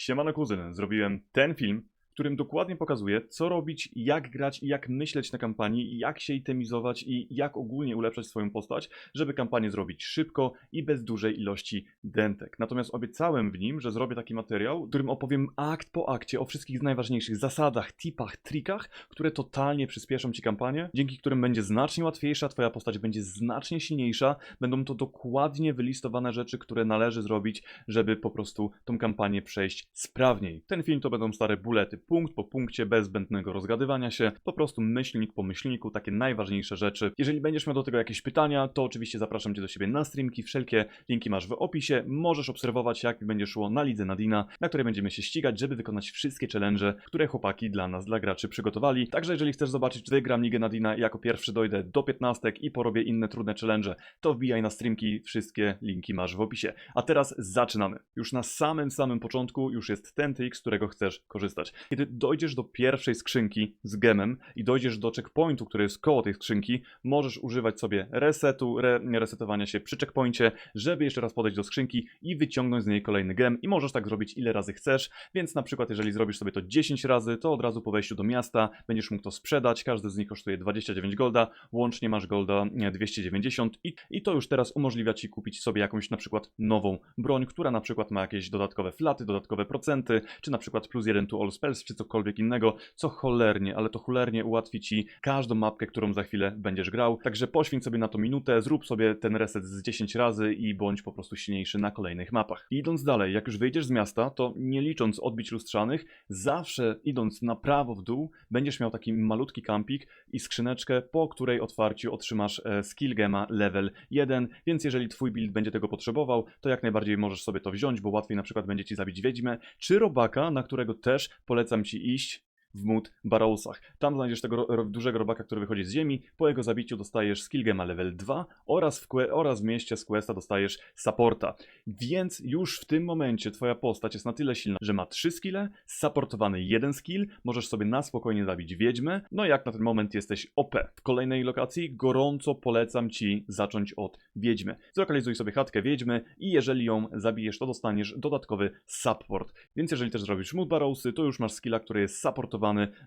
Siemano kuzyn, zrobiłem ten film, w którym dokładnie pokazuję, co robić, jak grać i jak myśleć na kampanii, jak się itemizować i jak ogólnie ulepszać swoją postać, żeby kampanię zrobić szybko i bez dużej ilości dentek. Natomiast obiecałem w nim, że zrobię taki materiał, w którym opowiem akt po akcie o wszystkich najważniejszych zasadach, tipach, trikach, które totalnie przyspieszą Ci kampanię, dzięki którym będzie znacznie łatwiejsza, Twoja postać będzie znacznie silniejsza, będą to dokładnie wylistowane rzeczy, które należy zrobić, żeby po prostu tą kampanię przejść sprawniej. Ten film to będą stare bulety, punkt po punkcie, bez zbędnego rozgadywania się, po prostu myślnik po myślniku, takie najważniejsze rzeczy. Jeżeli będziesz miał do tego jakieś pytania, to oczywiście zapraszam Cię do siebie na streamki, wszelkie linki masz w opisie, możesz obserwować jak będzie szło na lidze Nadina, na której będziemy się ścigać, żeby wykonać wszystkie challenge, które chłopaki dla nas, dla graczy przygotowali. Także jeżeli chcesz zobaczyć, czy wygram ligę Nadina, jako pierwszy dojdę do 15 i porobię inne trudne challenge, to wbijaj na streamki, wszystkie linki masz w opisie. A teraz zaczynamy. Już na samym, samym początku już jest ten trik, z którego chcesz korzystać. Kiedy dojdziesz do pierwszej skrzynki z gemem i dojdziesz do checkpointu, który jest koło tej skrzynki, możesz używać sobie resetu, re, resetowania się przy checkpoincie, żeby jeszcze raz podejść do skrzynki i wyciągnąć z niej kolejny gem. I możesz tak zrobić ile razy chcesz, więc na przykład jeżeli zrobisz sobie to 10 razy, to od razu po wejściu do miasta będziesz mógł to sprzedać, każdy z nich kosztuje 29 golda, łącznie masz golda nie, 290 i, i to już teraz umożliwia Ci kupić sobie jakąś na przykład nową broń, która na przykład ma jakieś dodatkowe flaty, dodatkowe procenty, czy na przykład plus 1 to all spells, czy cokolwiek innego, co cholernie, ale to cholernie ułatwi Ci każdą mapkę, którą za chwilę będziesz grał, także poświęć sobie na to minutę, zrób sobie ten reset z 10 razy i bądź po prostu silniejszy na kolejnych mapach. Idąc dalej, jak już wyjdziesz z miasta, to nie licząc odbić lustrzanych, zawsze idąc na prawo w dół, będziesz miał taki malutki kampik i skrzyneczkę, po której otwarciu otrzymasz e, skill gema level 1, więc jeżeli twój build będzie tego potrzebował, to jak najbardziej możesz sobie to wziąć, bo łatwiej na przykład będzie ci zabić wiedźmę, czy robaka, na którego też polecam ci iść w mód Barrowsach. Tam znajdziesz tego ro- dużego robaka, który wychodzi z ziemi. Po jego zabiciu dostajesz skill gema level 2 oraz w, oraz w mieście z questa dostajesz supporta. Więc już w tym momencie twoja postać jest na tyle silna, że ma 3 skille, supportowany jeden skill, możesz sobie na spokojnie zabić wiedźmę. No jak na ten moment jesteś OP. W kolejnej lokacji gorąco polecam ci zacząć od wiedźmy. Zlokalizuj sobie chatkę wiedźmy i jeżeli ją zabijesz, to dostaniesz dodatkowy support. Więc jeżeli też zrobisz mood barrowsy, to już masz skilla, który jest supportowany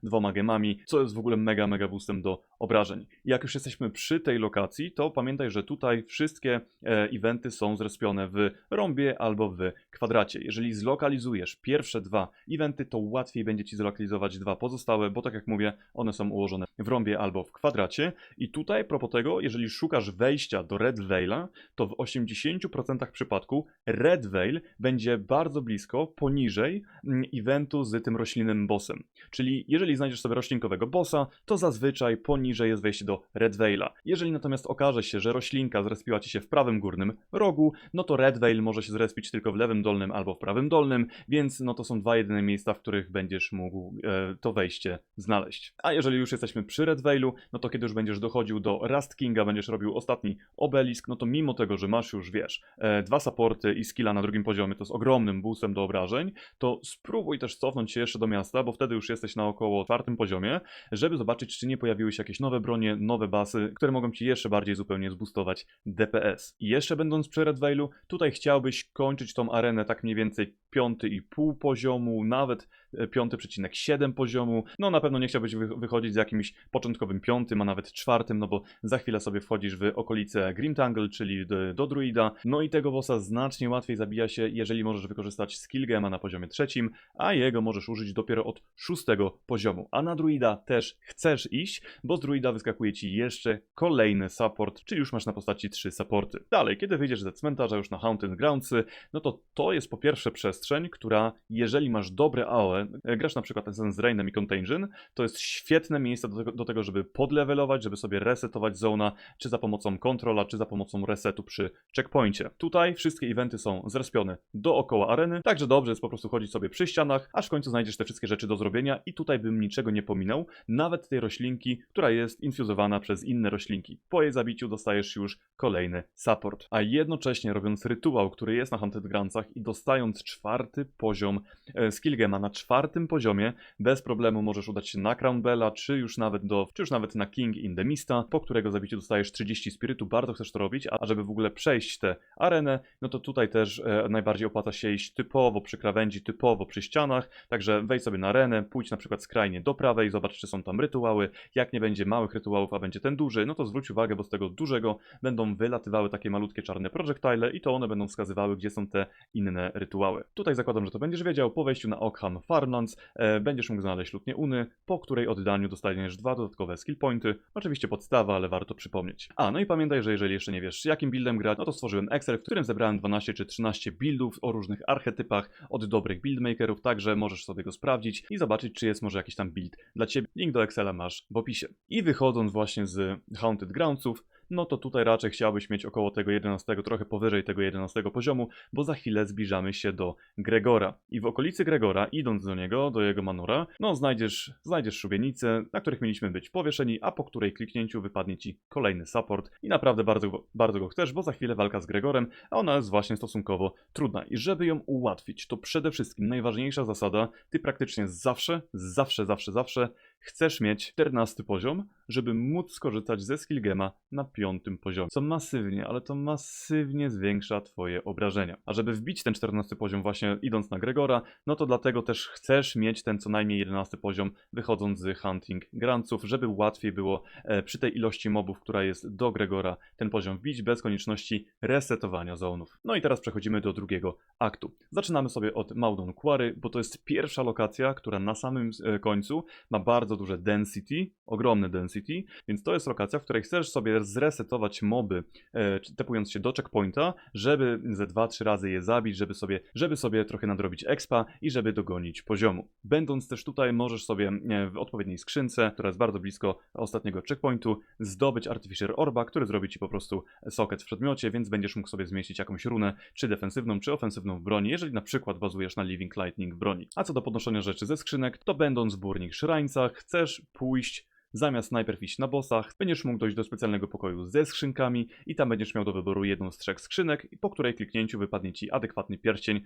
dwoma gemami, co jest w ogóle mega, mega boostem do obrażeń. Jak już jesteśmy przy tej lokacji, to pamiętaj, że tutaj wszystkie e, eventy są zrespione w rąbie albo w kwadracie. Jeżeli zlokalizujesz pierwsze dwa eventy, to łatwiej będzie ci zlokalizować dwa pozostałe, bo tak jak mówię, one są ułożone w rąbie albo w kwadracie. I tutaj, propos tego, jeżeli szukasz wejścia do Red Veila, to w 80% przypadku Red Veil będzie bardzo blisko, poniżej mm, eventu z tym roślinnym bossem. Czyli jeżeli znajdziesz sobie roślinkowego bossa, to zazwyczaj poniżej jest wejście do Red Veila. Jeżeli natomiast okaże się, że roślinka zrespiła ci się w prawym górnym rogu, no to Red Veil może się zrespić tylko w lewym dolnym albo w prawym dolnym, więc no to są dwa jedyne miejsca, w których będziesz mógł e, to wejście znaleźć. A jeżeli już jesteśmy przy Red Veilu, no to kiedy już będziesz dochodził do Rust Kinga, będziesz robił ostatni obelisk, no to mimo tego, że masz już, wiesz, e, dwa supporty i skilla na drugim poziomie, to z ogromnym boostem do obrażeń, to spróbuj też cofnąć się jeszcze do miasta, bo wtedy już jesteś na około czwartym poziomie, żeby zobaczyć, czy nie pojawiły się jakieś nowe bronie, nowe basy, które mogą ci jeszcze bardziej zupełnie zboostować DPS. I jeszcze będąc przy Red Veilu, tutaj chciałbyś kończyć tą arenę tak mniej więcej piąty i pół poziomu, nawet e, 5,7 poziomu. No na pewno nie chciałbyś wy- wychodzić z jakimś początkowym piątym, a nawet czwartym, no bo za chwilę sobie wchodzisz w okolice Grimtangle, czyli do, do druida. No i tego bossa znacznie łatwiej zabija się, jeżeli możesz wykorzystać skill gema na poziomie trzecim, a jego możesz użyć dopiero od szóstego poziomu. A na druida też chcesz iść, bo z druida wyskakuje ci jeszcze kolejny support, czyli już masz na postaci trzy supporty. Dalej, kiedy wyjdziesz ze cmentarza już na Haunted Groundsy, no to to jest po pierwsze przestrzeń, która jeżeli masz dobre AOE, e, grasz na przykład z Rainem i Contagion, to jest świetne miejsce do tego, do tego, żeby podlevelować, żeby sobie resetować zona, czy za pomocą kontrola, czy za pomocą resetu przy checkpoincie. Tutaj wszystkie eventy są zrespione dookoła areny, także dobrze jest po prostu chodzić sobie przy ścianach, aż w końcu znajdziesz te wszystkie rzeczy do zrobienia i tutaj bym niczego nie pominął, nawet tej roślinki, która jest infuzowana przez inne roślinki. Po jej zabiciu dostajesz już kolejny support. A jednocześnie robiąc rytuał, który jest na Haunted Groundsach i dostając czwarty poziom e, Skillgema na czwartym poziomie, bez problemu możesz udać się na Crown Bella, czy już nawet do, czy już nawet na King in the Mista, po którego zabiciu dostajesz 30 spirytu, bardzo chcesz to robić, a żeby w ogóle przejść tę arenę, no to tutaj też e, najbardziej opłaca się iść typowo przy krawędzi, typowo przy ścianach, także wejdź sobie na arenę, pójdź na przykład skrajnie do prawej, zobacz czy są tam rytuały, jak nie będzie małych rytuałów, a będzie ten duży, no to zwróć uwagę, bo z tego dużego będą wylatywały takie malutkie czarne projectile i to one będą wskazywały, gdzie są te inne rytuały. Tutaj zakładam, że to będziesz wiedział, po wejściu na Okham Farmlands e, będziesz mógł znaleźć lutnię Uny, po której oddaniu dostaniesz dwa dodatkowe skill pointy, oczywiście podstawa, ale warto przypomnieć. A, no i pamiętaj, że jeżeli jeszcze nie wiesz jakim buildem grać, no to stworzyłem Excel, w którym zebrałem 12 czy 13 buildów o różnych archetypach od dobrych buildmakerów, także możesz sobie go sprawdzić i zobaczyć, czy jest może jakiś tam build dla Ciebie. Link do Excela masz w opisie. I wychodząc właśnie z Haunted Groundsów, no to tutaj raczej chciałbyś mieć około tego 11, trochę powyżej tego 11 poziomu, bo za chwilę zbliżamy się do Gregora. I w okolicy Gregora, idąc do niego, do jego manora, no znajdziesz, znajdziesz szubienice, na których mieliśmy być powieszeni, a po której kliknięciu wypadnie ci kolejny support i naprawdę bardzo, bardzo go chcesz, bo za chwilę walka z Gregorem, a ona jest właśnie stosunkowo trudna. I żeby ją ułatwić, to przede wszystkim najważniejsza zasada, ty praktycznie zawsze, zawsze, zawsze, zawsze chcesz mieć 14 poziom, żeby móc skorzystać ze skillgema na piątym poziomie. Co masywnie, ale to masywnie zwiększa twoje obrażenia. A żeby wbić ten 14 poziom właśnie idąc na Gregora, no to dlatego też chcesz mieć ten co najmniej 11 poziom wychodząc z Hunting Grantów, żeby łatwiej było e, przy tej ilości mobów, która jest do Gregora, ten poziom wbić bez konieczności resetowania zonów. No i teraz przechodzimy do drugiego aktu. Zaczynamy sobie od Maudon Quarry, bo to jest pierwsza lokacja, która na samym e, końcu ma bardzo duże density, ogromne density, więc to jest lokacja, w której chcesz sobie zresetować moby, e, tepując się do checkpointa, żeby ze 2-3 razy je zabić, żeby sobie, żeby sobie trochę nadrobić expa i żeby dogonić poziomu. Będąc też tutaj, możesz sobie w odpowiedniej skrzynce, która jest bardzo blisko ostatniego checkpointu, zdobyć Artificer Orba, który zrobi ci po prostu socket w przedmiocie, więc będziesz mógł sobie zmieścić jakąś runę, czy defensywną, czy ofensywną w broni, jeżeli na przykład bazujesz na Living Lightning w broni. A co do podnoszenia rzeczy ze skrzynek, to będąc w Burning Shrinesach, chcesz pójść Zamiast najpierw iść na bossach, będziesz mógł dojść do specjalnego pokoju ze skrzynkami i tam będziesz miał do wyboru jedną z trzech skrzynek, po której kliknięciu wypadnie ci adekwatny pierścień,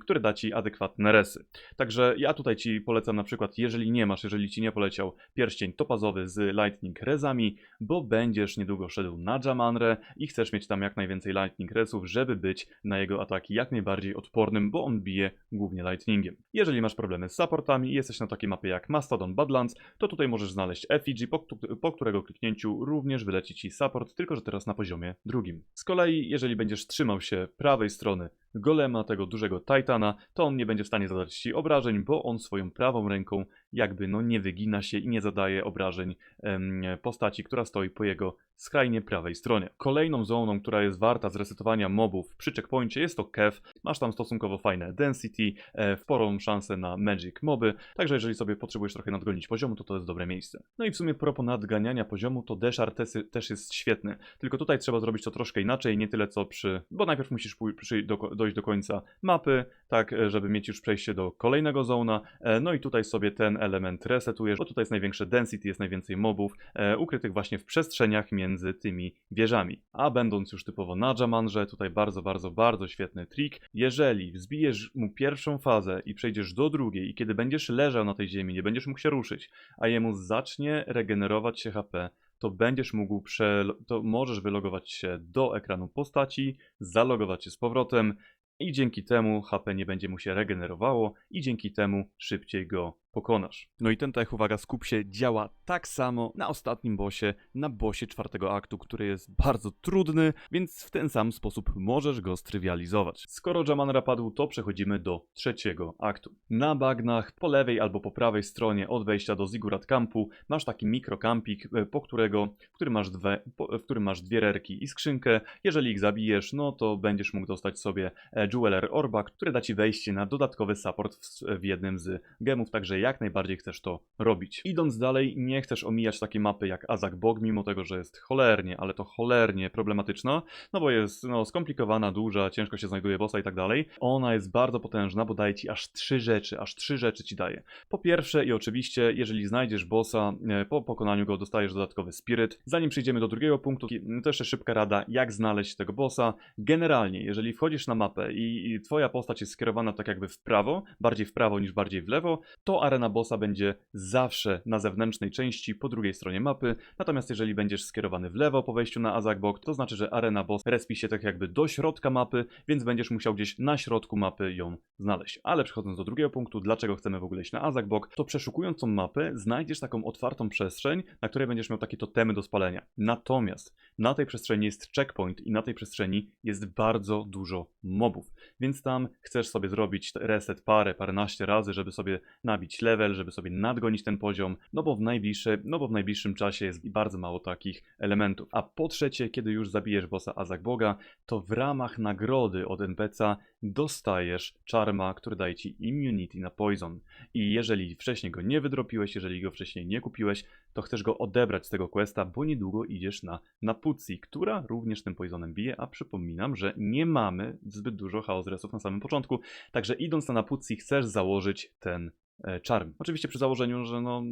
który da ci adekwatne resy. Także ja tutaj ci polecam na przykład, jeżeli nie masz, jeżeli ci nie poleciał pierścień topazowy z Lightning Rezami, bo będziesz niedługo szedł na Jamanre i chcesz mieć tam jak najwięcej Lightning Resów, żeby być na jego ataki jak najbardziej odpornym, bo on bije głównie Lightningiem. Jeżeli masz problemy z supportami i jesteś na takiej mapie jak Mastodon Badlands, to tutaj możesz znaleźć effigy, po, po którego kliknięciu również wyleci ci support, tylko że teraz na poziomie drugim. Z kolei, jeżeli będziesz trzymał się prawej strony golema, tego dużego Titana, to on nie będzie w stanie zadać ci obrażeń, bo on swoją prawą ręką jakby no nie wygina się i nie zadaje obrażeń postaci, która stoi po jego skrajnie prawej stronie. Kolejną zoną, która jest warta zresetowania mobów przy checkpoincie jest to Kev. Masz tam stosunkowo fajne density, e, sporą szansę na magic moby, także jeżeli sobie potrzebujesz trochę nadgonić poziomu, to to jest dobre miejsce. No i w sumie propos nadganiania poziomu, to Deshar też jest świetny, tylko tutaj trzeba zrobić to troszkę inaczej, nie tyle co przy... bo najpierw musisz do, dojść do końca mapy, tak, e, żeby mieć już przejście do kolejnego zona, e, no i tutaj sobie ten element resetujesz, bo tutaj jest największe density, jest najwięcej mobów, e, ukrytych właśnie w przestrzeniach między tymi wieżami. A będąc już typowo na Jamanże, tutaj bardzo, bardzo, bardzo świetny trik. Jeżeli wzbijesz mu pierwszą fazę i przejdziesz do drugiej i kiedy będziesz leżał na tej ziemi, nie będziesz mógł się ruszyć, a jemu zacznie regenerować się HP, to będziesz mógł prze... to możesz wylogować się do ekranu postaci, zalogować się z powrotem i dzięki temu HP nie będzie mu się regenerowało i dzięki temu szybciej go pokonasz. No i ten tech, uwaga, skup się, działa tak samo na ostatnim bossie, na bossie czwartego aktu, który jest bardzo trudny, więc w ten sam sposób możesz go strywializować. Skoro Jamanra padł, to przechodzimy do trzeciego aktu. Na bagnach, po lewej albo po prawej stronie od wejścia do Zigurat Campu masz taki mikrokampik, e, po którego, w którym masz, dwie, po, w którym masz dwie rerki i skrzynkę. Jeżeli ich zabijesz, no to będziesz mógł dostać sobie e, Jeweler Orba, który da ci wejście na dodatkowy support w, w jednym z gemów, także jak najbardziej chcesz to robić. Idąc dalej, nie chcesz omijać takiej mapy jak Azak Bog, mimo tego, że jest cholernie, ale to cholernie problematyczna, no bo jest no, skomplikowana, duża, ciężko się znajduje bossa i tak dalej. Ona jest bardzo potężna, bo daje ci aż trzy rzeczy, aż trzy rzeczy ci daje. Po pierwsze i oczywiście, jeżeli znajdziesz bossa, e, po pokonaniu go dostajesz dodatkowy spiryt. Zanim przejdziemy do drugiego punktu, to jeszcze szybka rada, jak znaleźć tego bossa. Generalnie, jeżeli wchodzisz na mapę i, i twoja postać jest skierowana tak jakby w prawo, bardziej w prawo niż bardziej w lewo, to arena bossa będzie zawsze na zewnętrznej części po drugiej stronie mapy. Natomiast jeżeli będziesz skierowany w lewo po wejściu na Azakbok, to znaczy, że arena boss respi się tak jakby do środka mapy, więc będziesz musiał gdzieś na środku mapy ją znaleźć. Ale przechodząc do drugiego punktu, dlaczego chcemy w ogóle iść na Azakbok, to przeszukując tą mapę, znajdziesz taką otwartą przestrzeń, na której będziesz miał takie totemy do spalenia. Natomiast na tej przestrzeni jest checkpoint i na tej przestrzeni jest bardzo dużo mobów, więc tam chcesz sobie zrobić reset parę, paręnaście razy, żeby sobie nabić level, żeby sobie nadgonić ten poziom, no bo w najbliższy, no bo w najbliższym czasie jest bardzo mało takich elementów. A po trzecie, kiedy już zabijesz bossa Azak Boga, to w ramach nagrody od NPC'a dostajesz czarma, który daje ci immunity na poison. I jeżeli wcześniej go nie wydropiłeś, jeżeli go wcześniej nie kupiłeś, to chcesz go odebrać z tego questa, bo niedługo idziesz na Napucji, która również tym poisonem bije, a przypominam, że nie mamy zbyt dużo chaos resów na samym początku, także idąc na Napucji chcesz założyć ten e, czarm. Oczywiście przy założeniu, że no,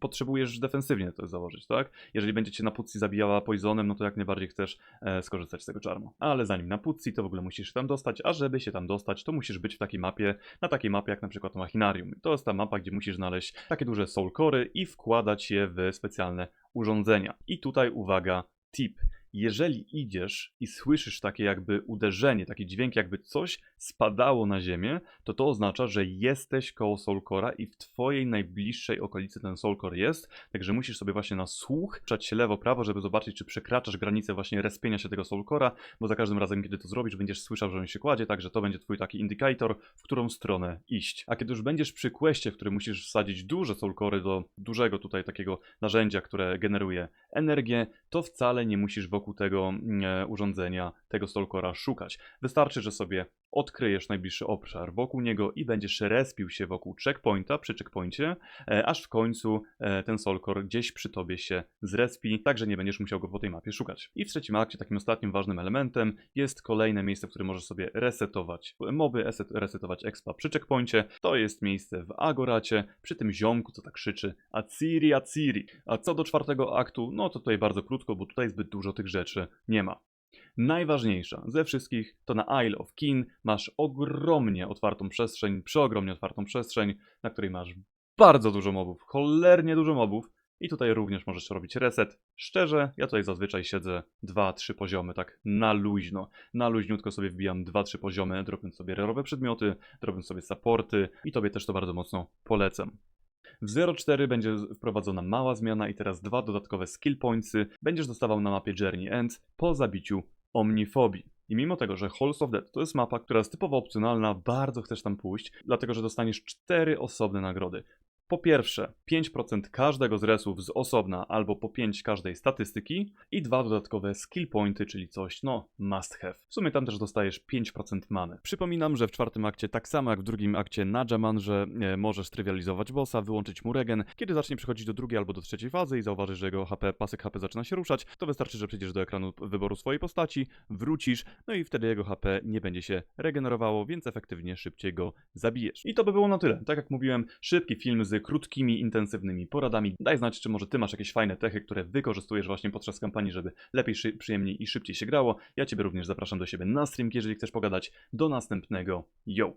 potrzebujesz defensywnie to założyć, tak? Jeżeli będzie cię na putcji zabijała poisonem, no to jak najbardziej chcesz e, skorzystać z tego czarmu. Ale zanim na putcji, to w ogóle musisz tam dostać, a żeby się tam dostać, to musisz być w takiej mapie, na takiej mapie jak na przykład Machinarium. To jest ta mapa, gdzie musisz znaleźć takie duże soul core'y i wkładać je w specjalne urządzenia. I tutaj uwaga, type jeżeli idziesz i słyszysz takie jakby uderzenie, taki dźwięk, jakby coś spadało na ziemię, to to oznacza, że jesteś koło Soulcora i w twojej najbliższej okolicy ten Soulcore jest, także musisz sobie właśnie na słuch przać się lewo, prawo, żeby zobaczyć, czy przekraczasz granicę właśnie respienia się tego Soulcora, bo za każdym razem, kiedy to zrobisz, będziesz słyszał, że on się kładzie, także to będzie twój taki indykator, w którą stronę iść. A kiedy już będziesz przy questie, w którym musisz wsadzić duże Soulcory do dużego tutaj takiego narzędzia, które generuje energię, to wcale nie musisz wokół tego e, urządzenia, tego Stalkora szukać. Wystarczy, że sobie odkryjesz najbliższy obszar wokół niego i będziesz respił się wokół checkpointa, przy checkpoincie, e, aż w końcu e, ten Solkor gdzieś przy tobie się zrespi, także nie będziesz musiał go po tej mapie szukać. I w trzecim akcie takim ostatnim ważnym elementem jest kolejne miejsce, w którym możesz sobie resetować moby, eset- resetować expa przy checkpoincie. To jest miejsce w Agoracie, przy tym ziomku, co tak krzyczy Aciri, Aciri. A co do czwartego aktu, no to tutaj bardzo krótko, bo tutaj zbyt dużo tych rzeczy nie ma. Najważniejsza ze wszystkich to na Isle of Kin masz ogromnie otwartą przestrzeń, przeogromnie otwartą przestrzeń, na której masz bardzo dużo mobów, cholernie dużo mobów i tutaj również możesz robić reset. Szczerze, ja tutaj zazwyczaj siedzę 2-3 poziomy, tak na luźno. Na luźniutko sobie wbijam 2-3 poziomy, drobiąc sobie rerowe przedmioty, drobiąc sobie supporty i tobie też to bardzo mocno polecam. W 0.4 będzie wprowadzona mała zmiana i teraz dwa dodatkowe skill pointsy będziesz dostawał na mapie Journey Ends po zabiciu Omnifobii. I mimo tego, że Halls of Death to jest mapa, która jest typowo opcjonalna, bardzo chcesz tam pójść, dlatego że dostaniesz cztery osobne nagrody. Po pierwsze, 5% każdego z resów z osobna albo po 5 każdej statystyki i dwa dodatkowe skill pointy, czyli coś, no, must have. W sumie tam też dostajesz 5% many. Przypominam, że w czwartym akcie, tak samo jak w drugim akcie Najaman, że e, możesz trywializować bossa, wyłączyć mu regen. Kiedy zacznie przechodzić do drugiej albo do trzeciej fazy i zauważysz, że jego HP, pasek HP zaczyna się ruszać, to wystarczy, że przejdziesz do ekranu wyboru swojej postaci, wrócisz, no i wtedy jego HP nie będzie się regenerowało, więc efektywnie szybciej go zabijesz. I to by było na tyle. Tak jak mówiłem, szybki film z krótkimi, intensywnymi poradami. Daj znać, czy może ty masz jakieś fajne techy, które wykorzystujesz właśnie podczas kampanii, żeby lepiej, przyjemniej i szybciej się grało. Ja ciebie również zapraszam do siebie na stream, jeżeli chcesz pogadać. Do następnego. Yo!